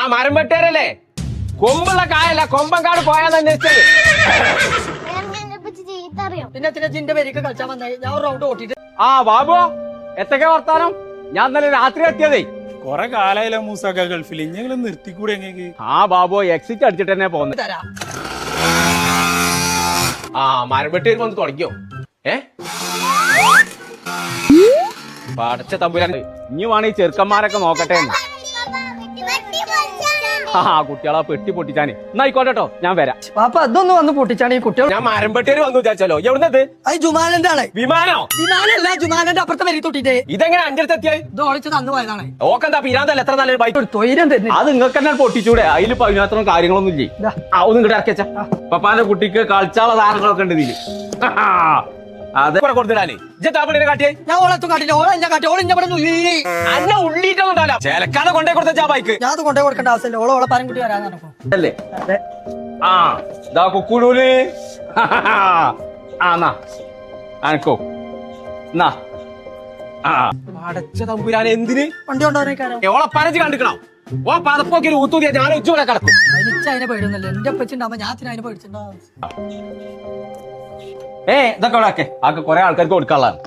ആ മരം വെട്ടേരല്ലേ കൊമ്പുള്ള കായല്ല കൊമ്പങ്കാട് പോയാന്ന് അന്വേഷിച്ചത് പിന്നെ പിന്നെ ജിന്റെ പേരേക്ക് കളിച്ചാൽ വന്നായി ഞാൻ ഒരു റൗണ്ട് ഓട്ടിട്ട് ആ ബാബു എത്തൊക്കെ വർത്താനം? ഞാൻ ഇന്നലെ രാത്രി എത്തിയതേ. കൊറേ കാലായില്ല മൂസാക്ക ഗൾഫിൽ ഇഞ്ഞെങ്കിലും നിർത്തിക്കൂടെ എങ്ങനെ ആ ബാബു എക്സിറ്റ് അടിച്ചിട്ട് തന്നെ പോന്നെ. തരാം. ആ മരം വെട്ടി വരുമ്പോ ഒന്ന് തുടങ്ങിയോ ഏ? പടച്ച തമ്പുരാൻ ഇനി വേണേ ഈ ചെറുക്കന്മാരൊക്കെ നോക്കട്ടെ എന്ന്. ആ കുട്ടികളെ പെട്ടി പൊട്ടിച്ചാനെ നായിക്കോട്ടോ കേട്ടോ ഞാൻ വരാം. പാപ്പ അതൊന്നും വന്ന് പൊട്ടിച്ചാണ് ഈ കുട്ടികൾ ഞാൻ മരം വെട്ടേര് വന്നു വിചാരിച്ചാലോ എവിടുന്നത് അത് ജുമാലന്റെ ആളെ. വിമാനോ? വിമാനല്ല ജുമാലന്റെ അപ്പുറത്തെ വരി തൊട്ടിട്ടേ. ഇതെങ്ങനെ ഇത് ഒളിച്ച് തന്നു പോയതാണ്. ഓക്കെന്താ പിരാന്തല്ല എത്ര നല്ലൊരു ബൈക്ക് ഒരു തൊയിരം തന്നെ അത് നിങ്ങൾക്ക് തന്നെ പൊട്ടിച്ചൂടെ. അതിൽ പതിനാത്രം കാര്യങ്ങളൊന്നും ഇല്ലേ. ആ ഒന്നും ഇങ്ങോട്ട് ഇറക്കിച്ച പപ്പാന്റെ കുട്ടിക്ക് കളിച്ചാള സാധനങ്ങളൊക്കെ ഉണ്ട് ഇതിൽ. ചേലക്കാതെ കൊണ്ടേ കൊടുത്ത ബൈക്ക് ഞാൻ അത് കൊണ്ടേ കൊടുക്കേണ്ട ആവശ്യമില്ല. ഓളെ ഓളെ പരം കുട്ടി വരാൻ നടക്കും. അല്ലേ? ആ ദാ കുക്കുടൂൽ ആ എന്നാ അനക്കോ. എന്നാ അടച്ച തമ്പുരാൻ എന്തിന്? വണ്ടി കൊണ്ടുപോകാനേക്കാരോ ഓളെ പരച്ച് കണ്ടിക്കണം? ഓ പതപ്പൊക്കെ ഊത്തൂതിയാ ഞാൻ ഉച്ചവരെ കിടക്കും. അതിനെ പേടുന്നില്ല എന്റെ അപ്പച്ചുണ്ടാവുമ്പോ ഞാൻ അതിനെ പേടിച്ചിട്ടുണ്ടാവും. ഏ ഇതൊക്കെ ഇവിടെ ആക്കെ ആക്കെ കുറെ ആൾക്കാർക്ക് കൊടുക്കാനുള്ളതാണ്.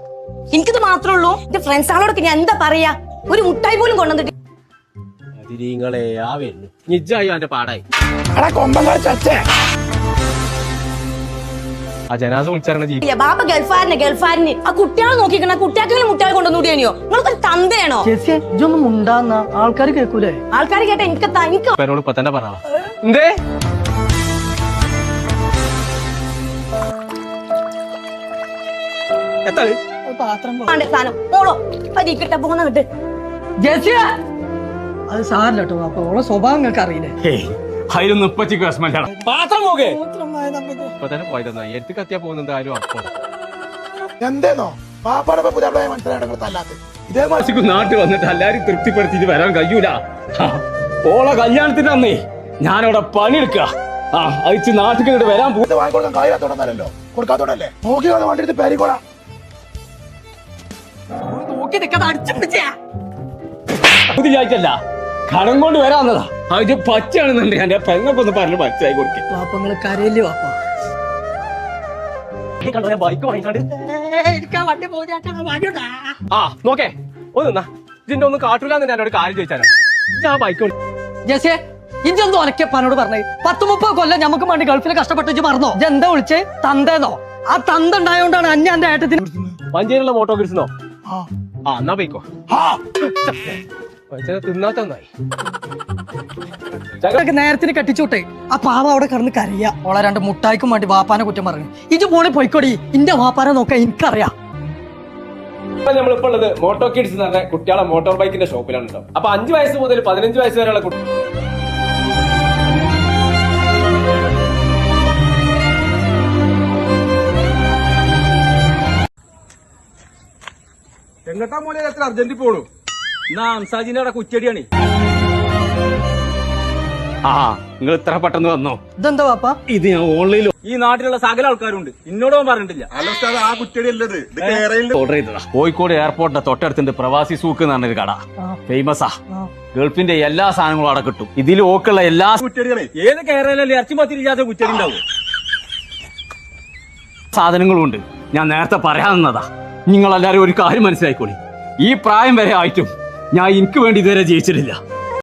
എനിക്കിത് മാത്രമേ ഉള്ളൂ. എന്റെ ഫ്രണ്ട്സുകളോടൊക്കെ ഞാൻ എന്താ പറയാ? ഒരു മുട്ടായി പോലും കൊണ്ടുവന്നിട്ട് അതിരിങ്ങളെ ആ വരുന്നു നിജായി അവന്റെ പാടായി. ആ ജനാസ വിളിച്ചറിഞ്ഞ ജീവി ഇല്ല, ബാപ്പ ഗൾഫാരനെ ഗൾഫാരന്. ആ കുട്ടികളെ നോക്കിക്കണ കുട്ടിയാക്കെങ്കിലും മുട്ടായി കൊണ്ടുവന്നുകൂടിയോ നിങ്ങൾക്കൊരു തന്തയാണോ? ചേച്ചി ഇതൊന്നും മുണ്ടാന്ന. ആൾക്കാർ കേൾക്കൂലേ? ആൾക്കാർ കേട്ട എനിക്ക് എനിക്ക് ഇപ്പൊ തന്നെ പറ എന്തേ? ജെസ്സി അത് സാറില്ല കേട്ടോ അപ്പൊ ഓളെ സ്വഭാവം നിങ്ങൾക്ക് അറിയില്ലേ? അതിലൊന്നും ഇപ്പച്ചിക്ക് വിഷമല്ലാണ് പാത്രം പോകെ ഇപ്പൊ തന്നെ പോയതെന്നാ. എടുത്ത് കത്തിയാ പോകുന്നത് ആരും അപ്പൊ. എന്തേന്നോ? പാപ്പാടെ പുതിയ മനസ്സിലായിട്ട് ഇതേ മാസിക്ക് നാട്ടിൽ വന്നിട്ട് എല്ലാരും തൃപ്തിപ്പെടുത്തിയിട്ട് വരാൻ കഴിയൂല. ആ, ഓളെ കല്യാണത്തിന്റെ അന്നേ ഞാനവിടെ പണിയെടുക്കുക ആ അയച്ച് നാട്ടിൽ വരാൻ പോകുന്നത് വാങ്ങിക്കൊടുക്കാൻ കഴിയാത്തോടന്നല്ലോ കൊടുക്കാത്തോടല്ലേ നോക്കി വന്ന് വണ്ടി എടുത്ത് പേരിക്കോളാം. നോക്കി നിൽക്കാതെ അടിച്ചു പിടിച്ചാ. പുതിയായിട്ടല്ല കടം കൊണ്ട് വരാന്നതാ അത് പച്ചയാണെന്നുണ്ട് എന്റെ പെങ്ങൊക്കൊന്ന് പറഞ്ഞു പച്ചയായി കൊടുക്കും. പാപ്പങ്ങൾ കരയില്ലേ പാപ്പ? ബൈക്ക് വാങ്ങിക്കാണ്ട്. വണ്ടി പോകുന്ന ആ നോക്കേ. ഒന്ന് നിന്നാ. ഇതിന്റെ ഒന്നും കാട്ടൂലെന്ന് ഞാൻ ഒരു കാര്യം ചോദിച്ചാലോ ഞാൻ ബൈക്ക് ജെസ്സി ഇഞ്ചൊന്നും ഒലക്കപ്പാനോട് പറഞ്ഞേ. പത്ത് മുപ്പത് കൊല്ലം നമുക്ക് വേണ്ടി ഗൾഫിൽ കഷ്ടപ്പെട്ട് മറന്നോ? എന്താ വിളിച്ച്? തന്തേന്നോ? ആ തന്ത ഉണ്ടായോണ്ടാണ് അന്യ എന്റെ ഏട്ടത്തിന് മഞ്ചേരിയുള്ള മോട്ടോ ഗിൽസിനോ ആ എന്നാ പോയിക്കോ ആ പൈസ തിന്നാത്ത നന്നായി ഇതൊക്കെ നേരത്തിന് കെട്ടിച്ചോട്ടെ ആ പാവ അവിടെ കിടന്ന് കരയ ഓളെ രണ്ട് മുട്ടായിക്കും വേണ്ടി വാപ്പാനെ കുറ്റം പറഞ്ഞു ഇജ് പോണി പോയിക്കോടി ഇന്റെ വാപ്പാനെ നോക്കാൻ എനിക്കറിയാം നമ്മളിപ്പോ ഉള്ളത് മോട്ടോ കിഡ്സ് എന്ന് പറഞ്ഞ കുട്ടികളെ മോട്ടോർ ബൈക്കിന്റെ ഷോപ്പിലാണ് അപ്പൊ അഞ്ച് വയസ്സ് മുതൽ പതിനഞ്ച് വയസ്സ് വരെയുള്ള കുട്ടി എങ്ങട്ടാ മോനെ എത്ര അർജന്റ് പോണു എന്നാ അംസാജിന്റെ അവിടെ കുച്ചടിയാണ് ആ നിങ്ങൾ ഇത്ര പെട്ടെന്ന് വന്നോ? ഇതെന്താ പാപ്പ ഇത് ഞാൻ ഓൺലൈനിൽ ഈ നാട്ടിലുള്ള സകല ആൾക്കാരുണ്ട്. ഇന്നോടും പറഞ്ഞിട്ടില്ല. ആ കുറ്റടിയല്ലത് ഇത് കേരളയിൽ ഓർഡർ ചെയ്തതാ. കോഴിക്കോട് എയർപോർട്ടിന്റെ തൊട്ടടുത്തുണ്ട് പ്രവാസി സൂക്ക് എന്ന് പറഞ്ഞൊരു കട. ഫേമസ്. ഗൾഫിന്റെ എല്ലാ സാധനങ്ങളും അവിടെ കിട്ടും. ഇതിൽ ഓക്കുള്ള എല്ലാ കുറ്റടിയാണേ ഏത് കേരളയിലല്ലേ ഇറച്ചി പത്തിരില്ലാത്ത കുറ്റടി ഉണ്ടാവും? സാധനങ്ങളും ഉണ്ട്. ഞാൻ നേരത്തെ പറയാവുന്നതാ നിങ്ങൾ എല്ലാരും ഒരു കാര്യം മനസ്സിലായിക്കോളി. ഈ പ്രായം വരെ ആയിട്ടും ഞാൻ എനിക്ക് വേണ്ടി ഇതുവരെ ജയിച്ചിട്ടില്ല